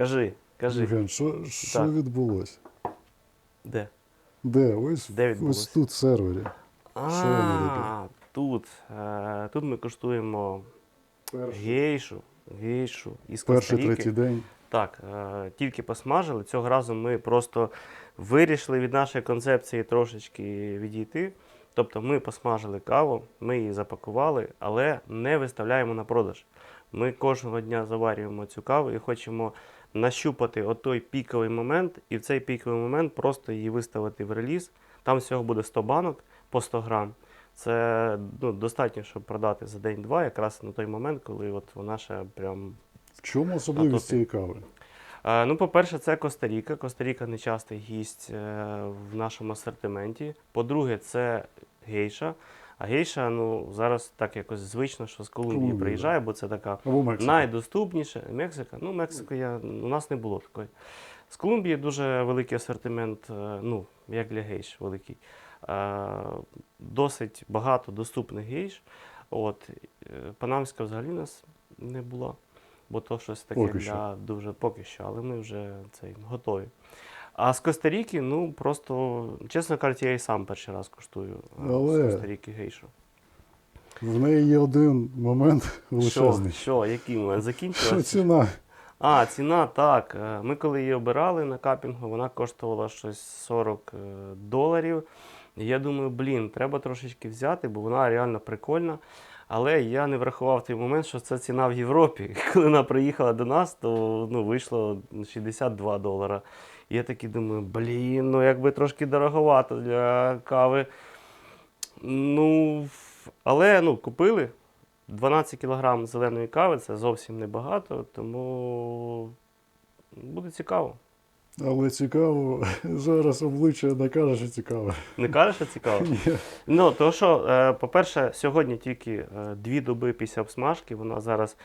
Кажи, кажи. Євген, що, що Так. відбулося? Де? Де? Ось, Де ось відбулося? тут в сервері. Що вони А, тут. Е, Тут ми коштуємо гейшу, гейшу із Перший, Коста-Ріки. третій день. Так, е, тільки посмажили. Цього разу ми просто вирішили від нашої концепції трошечки відійти. Тобто ми посмажили каву, ми її запакували, але не виставляємо на продаж. Ми кожного дня заварюємо цю каву і хочемо нащупати отой піковий момент, і в цей піковий момент просто її виставити в реліз. Там всього буде 100 банок по 100 грам. Це ну, достатньо, щоб продати за день-два, якраз на той момент, коли от вона ще прям В чому особливість цієї кави? Е, Ну, по-перше, це Коста-Ріка. Коста-Ріка нечастий гість е, в нашому асортименті. По-друге, це гейша. А гейша, ну, зараз так якось звично, що з Колумбії Колумбія, приїжджає, бо це така Або Мексика. найдоступніша. Мексика. Ну, Мексика я, у нас не було такої. З Колумбії дуже великий асортимент, е, ну, як для гейш, великий. Е, Досить багато доступних гейш. От, е, Панамська взагалі нас не була, бо то щось таке Поки для що. дуже поки що, але ми вже цей, готові. А з Коста-Ріки, ну просто, чесно кажучи, я і сам перший раз куштую е, Але- з Коста-Ріки гейшу. В неї є один момент Що, величезний. що, який момент Що закінчилося? ціна? А, ціна так. Е, Ми коли її обирали на капінгу, вона коштувала щось 40 е, доларів. Я думаю, блін, треба трошечки взяти, бо вона реально прикольна. Але я не врахував той момент, що це ціна в Європі. Коли вона приїхала до нас, то ну, вийшло 62 долара. І я такий думаю, блін, ну якби трошки дороговато для кави. Ну, але ну, купили. 12 кг зеленої кави це зовсім небагато, тому буде цікаво. Але цікаво, зараз обличчя не каже, що цікаво. Не кажеш, що цікаво? Ні. Ну, то що, е, по-перше, сьогодні тільки е, дві доби після обсмажки, вона зараз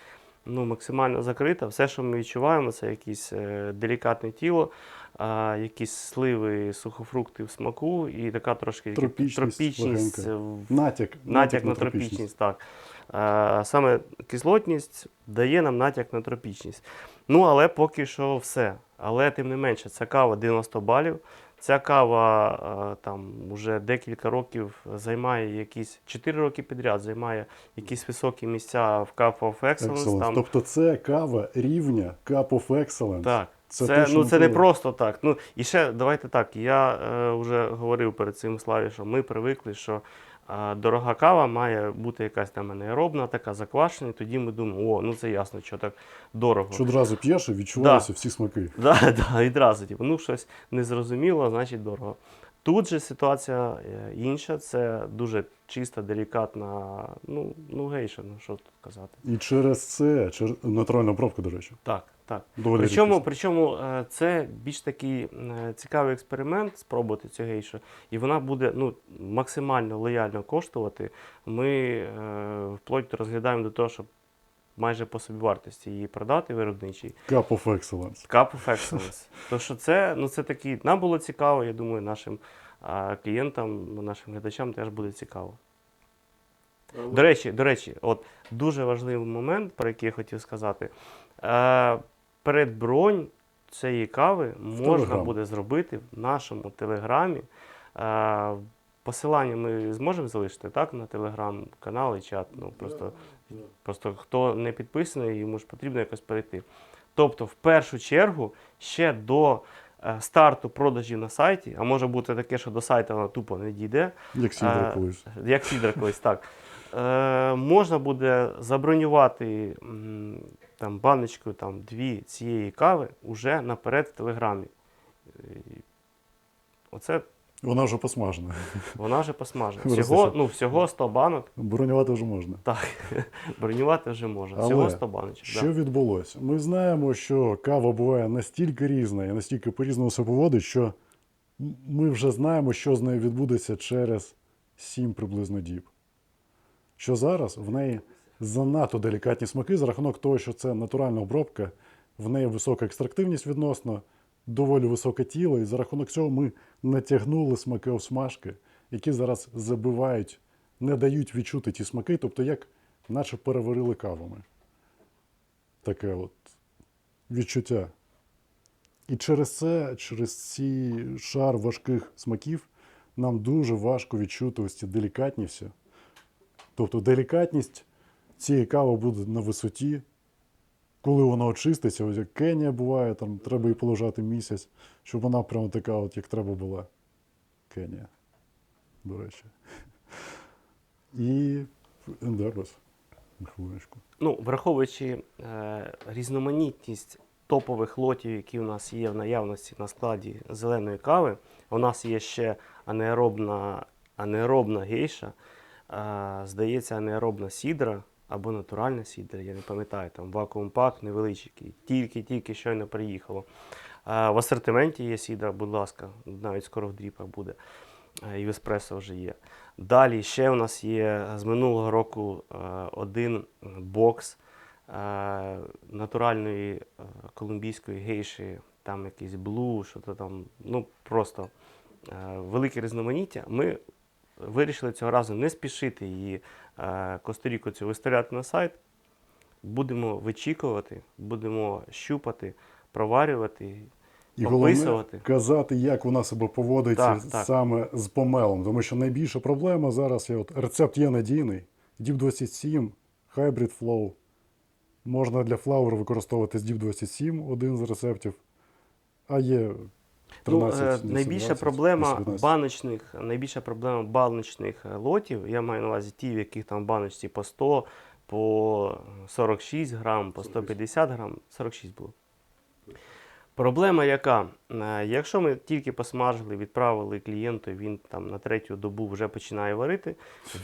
ну, максимально закрита. Все, що ми відчуваємо, це якесь е, делікатне тіло, е, якісь сливи, сухофрукти в смаку і така трошки Тропічність тропічність в Натяк. натяк на тропічність, так. Е, Саме кислотність дає нам натяк на тропічність. Ну, але поки що все. Але тим не менше, ця кава 90 балів. Ця кава там вже декілька років займає якісь 4 роки підряд, займає якісь високі місця в Cup of Excellence. Excellence. Там, Тобто це кава рівня Cup of Excellence. так. Це Це, ну, це не просто так. Ну, і ще давайте так. Я е, вже говорив перед цим Славі, що ми привикли, що е, дорога кава має бути якась там анаеробна, така заквашена, і тоді ми думаємо, о, ну це ясно, що так дорого. Що одразу п'єш і відчуваються всі смаки. Да, да, відразу, типу, ну щось незрозуміло, значить дорого. Тут же ситуація е, інша, це дуже чиста, делікатна, ну, ну гейша, ну що тут казати. І через це, через натуральна обробка, до речі. Так, так. Доволі Причому, рідкісна. причому е, це більш такий е, цікавий експеримент спробувати цю гейшу, і вона буде ну, максимально лояльно коштувати. Ми вплоть розглядаємо до того, щоб майже по собівартості її продати виробничій. Cup of Excellence. Cup of Excellence. То що це, ну це такий, нам було цікаво, я думаю, нашим а, клієнтам, нашим глядачам теж буде цікаво. До речі, до речі, от дуже важливий момент, про який я хотів сказати. Е, передбронь цієї кави можна Телеграм. буде зробити в нашому телеграмі. Е, посилання ми зможемо залишити так, на телеграм-канал і чат. Ну, просто, просто хто не підписаний, йому ж потрібно якось перейти. Тобто, в першу чергу, ще до е, старту продажів на сайті, а може бути таке, що до сайту вона тупо не дійде, Як сідра А, колись. як Сідра колись, так. Е, можна буде забронювати м, там, баночку там, дві цієї кави уже наперед в Телеграмі. Е, Оце Вона вже посмажена. вона вже посмажена. Всього, ну, всього 100 банок. Бронювати вже можна. Так, бронювати вже можна. Але Всього 100 баночок. Що Да. відбулося? Ми знаємо, що кава буває настільки різна і настільки по-різному себе поводить, що ми вже знаємо, що з нею відбудеться через 7 приблизно діб. Що зараз в неї занадто делікатні смаки за рахунок того, що це натуральна обробка, в неї висока екстрактивність відносно, доволі високе тіло, і за рахунок цього ми натягнули смаки обсмажки, які зараз забивають, не дають відчути ті смаки, тобто як наче переварили кавами таке от відчуття. І через це, через ці шар важких смаків, нам дуже важко відчути ось ці делікатність. Тобто делікатність цієї кави буде на висоті, коли вона очиститься, ось як Кенія буває, там треба їй полежати місяць, щоб вона прямо така, от, як треба була. Кенія, до речі. І Ендербас. На хвилиночку. Ну, враховуючи е, різноманітність топових лотів, які у нас є в наявності на складі зеленої кави, у нас є ще анеробна, анеробна гейша, е, здається, анеробна сідра або натуральна сідра, я не пам'ятаю, там вакуум пак невеличкий, тільки-тільки щойно приїхало. В асортименті є сідра, будь ласка, навіть скоро в дріпах буде. І в еспресо вже є. Далі ще у нас є з минулого року один бокс натуральної колумбійської гейші, там якийсь блу, що то там, ну просто велике різноманіття. Ми вирішили цього разу не спішити її е, Косторіку цю виставляти на сайт. Будемо вичікувати, будемо щупати, проварювати. І головне казати, як вона себе поводить Так, так. саме з помелом. Тому що найбільша проблема зараз є, от рецепт є надійний. Deep 27, Hybrid Flow. Можна для флаур використовувати з Deep 27, один з рецептів. А є 13, ну, е, 10, найбільша проблема 19. баночних, найбільша проблема баночних е, лотів, я маю на увазі ті, в яких там баночці по 100, по 46 грам, по 150 грам, 46 було. Проблема яка? Е, Якщо ми тільки посмажили, відправили клієнту, він там на третю добу вже починає варити,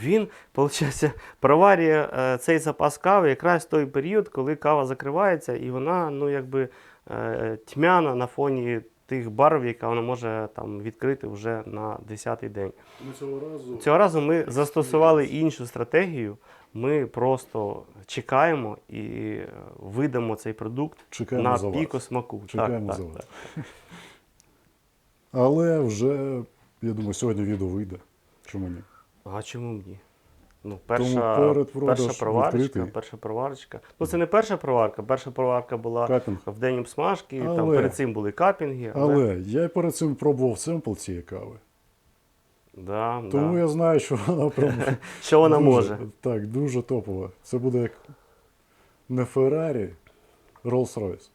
він, виходить, проварює цей запас кави якраз в той період, коли кава закривається, і вона ну, якби, тьмяна на фоні тих барв, яка вона може там, відкрити вже на 10-й день. Ми цього разу Цього разу ми застосували іншу стратегію. Ми просто чекаємо і е, видамо цей продукт чекаємо на за вас. піку смаку. Чекаємо так, за так, вас. так. Але вже, я думаю, сьогодні відео вийде. Чому ні? А чому ні? Ну, Тому перша, передпродаж перша проварочка, відкритий. перша проварочка. Ну, це не перша проварка. Перша проварка була Капінг. в день обсмажки, там перед цим були капінги. Але, Але я перед цим пробував семпл цієї кави. да, Тому да. я знаю, що вона прям що вона дуже, може. Так, дуже топова. Це буде як не Феррарі, Rolls-Royce.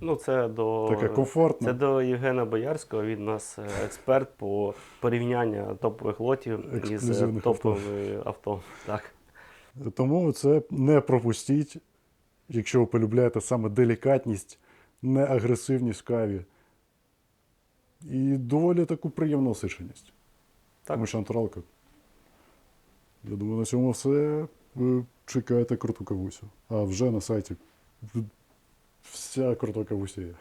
Ну, це до, Таке комфортне. це до Євгена Боярського. Він у нас е, експерт по порівнянню топових лотів із е, топовими авто. Так. Тому це не пропустіть, якщо ви полюбляєте саме делікатність, не агресивність в каві. І доволі таку приємну осиченість. Так. Тому що натуралка. Я думаю, на цьому все. Ви чекаєте круту кавусю. А вже на сайті вся кавуся є.